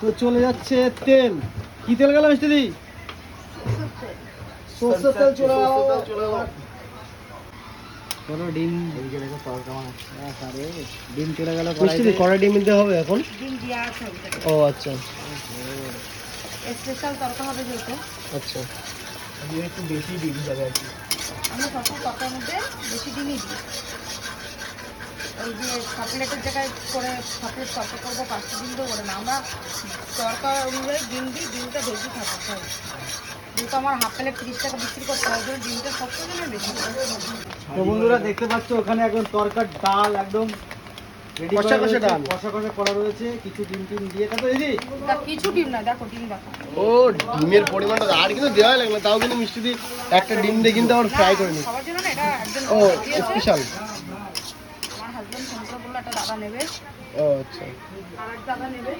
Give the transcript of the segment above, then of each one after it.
তো চলে যাচ্ছে তেল। কি তেল গেল মিষ্টি দি? সরষের তেল চলে গেল। চলো ডিম। আরে, ডিম চলে গেল মিষ্টি দি ডিম দিতে হবে এখন? ডিম দেওয়া আছে ও আচ্ছা। স্পেশাল তরকা হবে যেহেতু। আচ্ছা। একটু বেশি ডিম যাবে আর কি আমরা সবসময় তরকার মধ্যে বেশি ডিমই দিই। ওই যে চকলেটের জায়গায় করে চকলেট তরকা করব পাঁচটা ডিম দেবো না। আমরা তরকা অনুযায়ী ডিম দিই ডিমটা বেশি থাকতে হয় যেহেতু আমার হাফ প্লেট তিরিশ টাকা বিক্রি করতে হয় জন্য ডিমটা সবসময় বেশি তো বন্ধুরা দেখতে পাচ্ছ ওখানে একদম তরকার ডাল একদম রেডি কষা কষা ডাল। কষা কষা করা রয়েছে। কিছু ডিম টিম দিয়ে তাতো দিদি। কিছু ডিম না দেখো ডিম দেখো। ও ডিমের পরিমাণটা আর কিন্তু দেওয়া লাগবে না তাও কিন্তু মিষ্টি দি একটা ডিম দিয়ে কিন্তু আবার ফ্রাই করে নি সবার জন্য না এটা একজন ও স্পেশাল আমার ফোন দাদা নেবে। ও আচ্ছা। দাদা নেবে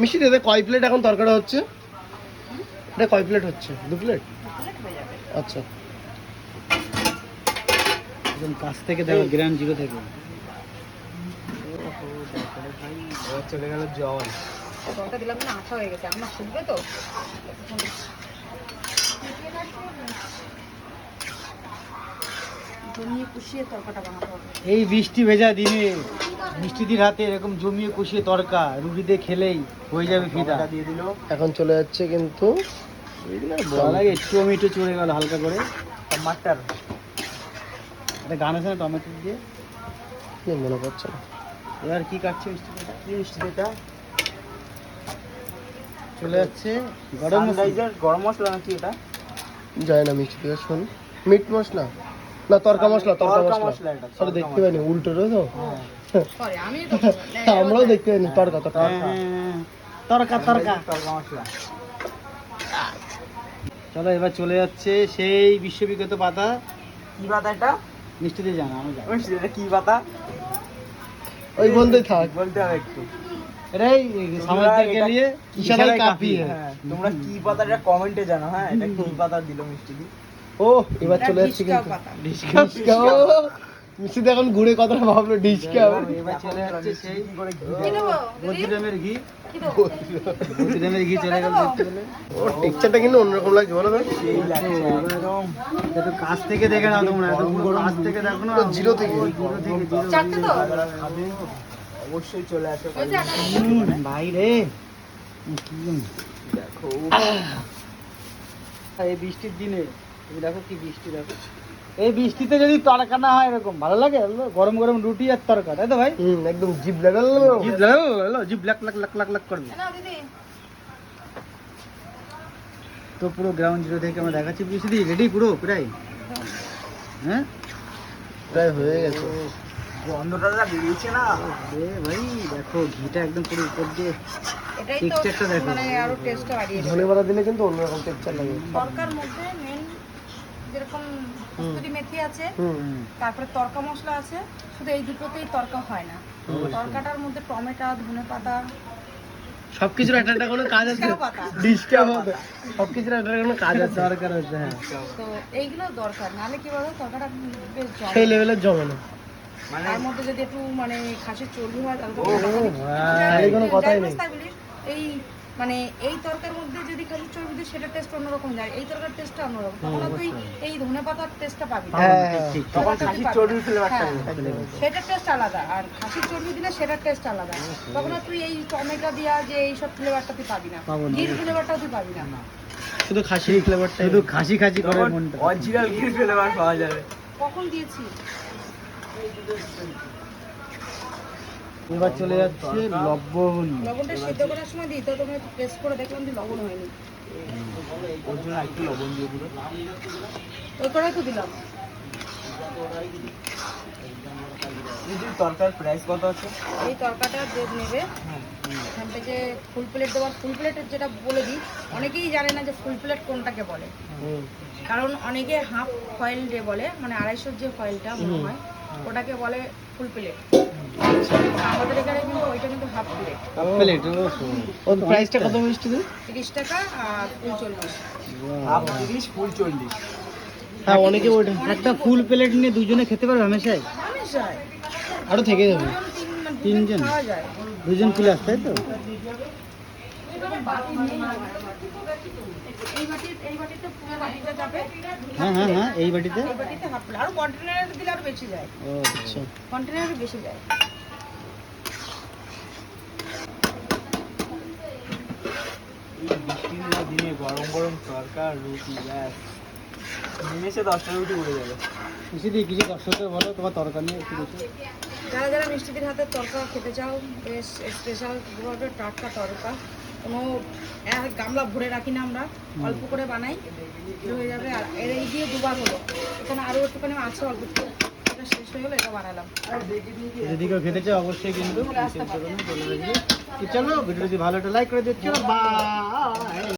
মিষ্টি দিতে কয় প্লেট এখন তরকারি হচ্ছে? এটা কয় প্লেট হচ্ছে? দু প্লেট হয়ে আচ্ছা। একদম কাছ থেকে দেখো গ্রাম জিরো থেকে। চলে গেল জল। জলটা দিলাম না আঠা হয়ে গেছে শুকবে তো? এই বৃষ্টি ভেজা দিনে। মিষ্টিদির হাতে এরকম জমিয়ে কষিয়ে তরকা রুটি দিয়ে খেলেই হয়ে যাবে ফিদা। দিয়ে দিল। এখন চলে যাচ্ছে কিন্তু লাগে টমেটো চড়ে গেল হালকা করে। টমাটার একটা গান আছে না টমেটো দিয়ে? কি মনে না। এবার কি কাটছে মিষ্টিটা কি মিষ্টিটা চলে যাচ্ছে গরম মশলা। গরম মশলা নাকি এটা? যায় না মিষ্টি দিয়ে শোন। মিট মশলা? না তরকা মশলা তরকা মশলা। মশলা সরি দেখতে পাইনি উল্টো রে তো? সরি আমি তো আমরাও দেখতে পাইনি তরকা তরকা তরকা তরকা চলো এবার চলে যাচ্ছে সেই বিশ্ববিখ্যাত পাতা। কি পাতা এটা? মিষ্টি দিয়ে জানা আমি জানি। মিষ্টি এটা কি পাতা? ওই বন্ধই থাক। বলতে হবে একটু। এটাই সমাজকে এটা নিয়ে কাফি হ্যাঁ। তোমরা কি পাতা এটা কমেন্টে জানো হ্যাঁ। এটা কি পাতা দিল মিষ্টি দি ও এবার চলে যাচ্ছে কিন্তু। মিষ্টি দিয়ে এখন ঘুরে কথাটা ভাবলো ডিসকা এবার চলে যাচ্ছে সেই ঘি। ঘি। কি দেবো? বদ্রিরামের ঘি চলে গেল। দেখতে ও টেক্সচারটা কিন্তু অন্যরকম লাগছে বলো তো। সেই লাগছে একদম। একটু কাছ থেকে দেখে নাও তোমরা এত কাছ থেকে দেখো না। জিরো থেকে। জিরো থেকে চারটে তো। অবশ্যই চলে আসো। ভাই রে দেখো। এই বৃষ্টির দিনে তুমি দেখো কি বৃষ্টি দেখো। এই বৃষ্টিতে যদি তরকা না হয় এরকম ভালো লাগে? গরম গরম রুটি আর তরকা তাই তো ভাই? একদম জিভ লাগালো জিভ লাগালো, জিভ লাক লাক লাক লাক লাক করবে। তো পুরো গ্রাউন্ড জিরো থেকে আমরা দেখাচ্ছি বৃষ্টি রেডি পুরো প্রায়? হ্যাঁ? প্রায় হয়ে গেছে। গন্ধটা যা বেরিয়েছে না? এ ভাই দেখো ঘিটা একদম পুরো উপর দিয়ে এটাই Texture টা তো দেখো। মানে আরও টেস্টটা বাড়িয়ে ধনে দিলে কিন্তু অন্যরকম টেক্সচার লাগে। তরকার মধ্যে মেন যেরকম কস্তুরি মেথি আছে তারপরে তরকা মশলা আছে শুধু এই দুটোতেই তরকা হয় না। তরকাটার মধ্যে টমেটো ধনে পাতা সবকিছুর একটা একটা কোনো কাজ আছে? মতো সবকিছুর একটা একটা কোনো কাজ আছে? দরকার হচ্ছে হ্যাঁ। তো এইগুলো দরকার নাহলে কি বলো তরকাটা বেশ জমে। সেই লেভেলের জমে না। মানে তার মধ্যে যদি একটু মানে খাসির চর্বি হয় তাহলে তাহলে কোনো কথাই নেই। এই মানে এই তরকার মধ্যে যদি খাসির চর্বি দিই সেটা টেস্ট অন্যরকম যায়। এই তরকার টেস্টটা অন্যরকম। তখন তুই এই ধনে পাতার টেস্টটা পাবি। হ্যাঁ ঠিক তখন খাসির না। ফ্লেভারটা হ্যাঁ, সেটার টেস্ট আলাদা। আর খাসির চর্বি দিলে সেটার টেস্ট আলাদা। তখন আর তুই এই টমেটো দিয়া যে এইসব ফ্লেভারটা তুই পাবি না। ঘির ফ্লেভারটাও তুই পাবি না। শুধু খাসি ফ্লেভারটা শুধু খাসি খাসি করে মনটা অরিজিনাল ঘির ফ্লেভার পাওয়া যাবে। কখন দিয়েছি এবার চলে যাচ্ছে লবণ। লবণটা সিদ্ধ করার সময় দিই তো তুমি টেস্ট করে দেখলাম যে লবণ হয়নি। ওর জন্য একটু লবণ দিয়ে দিল ওই করেই তো দিলাম তরকার প্রাইস কত আছে? এই তরকাটা যে নেবে। এখান থেকে ফুল প্লেট দেওয়ার ফুল প্লেটের যেটা বলে দিই অনেকেই জানে না যে ফুল প্লেট কোনটাকে বলে। কারণ অনেকে হাফ ফয়েল যে বলে মানে আড়াইশোর যে ফয়েলটা মনে হয় ওটাকে বলে ফুল প্লেট আমাদের এখানে কিন্তু ওইটা কিন্তু হাফ প্লেট প্লেট ওর প্রাইসটা কত মিষ্টি দিন টাকা ফুল হাফ ফুল হ্যাঁ অনেকে ওইটা একটা ফুল প্লেট নিয়ে দুজনে খেতে পারবে হামেশাই? হামেশাই। আরও থেকে যাবে। তিনজন? দুজন প্লাস তাই তো? এরকম বাটি নিয়ে হয়। এই বাটিতে পুরো বাটিটা যাবে। হ্যাঁ হ্যাঁ এই বাটিতে? এই বাটিতে আরও কন্টেনারে দিলে আরও বেশি যায়। ও আচ্ছা। কন্টেনারে বেশি যায় এই বৃষ্টির দিনে গরম গরম তরকা রুটি ব্যাস। নিমেষে দশটা রুটি উড়ে যাবে। খুশি দিয়ে কিছু দর্শকদের বলো তোমার তরকারি নিয়ে একটু কিছু যারা যারা মিষ্টিদের হাতে তরকা খেতে চাও বেশ স্পেশাল টাটকা তরকা। কোনো এক গামলা ভরে রাখি না আমরা অল্প করে বানাই হয়ে যাবে। আর এর এই দিয়ে দুবার হলো। এখানে আরও একটুখানি আছে অল্প একটু এটা শেষ হয়ে গেলো এটা বানালাম। যদি কেউ খেতে চাও অবশ্যই কিন্তু চলে চলো ভিডিও যদি ভালো একটা লাইক করে দিচ্ছ। বা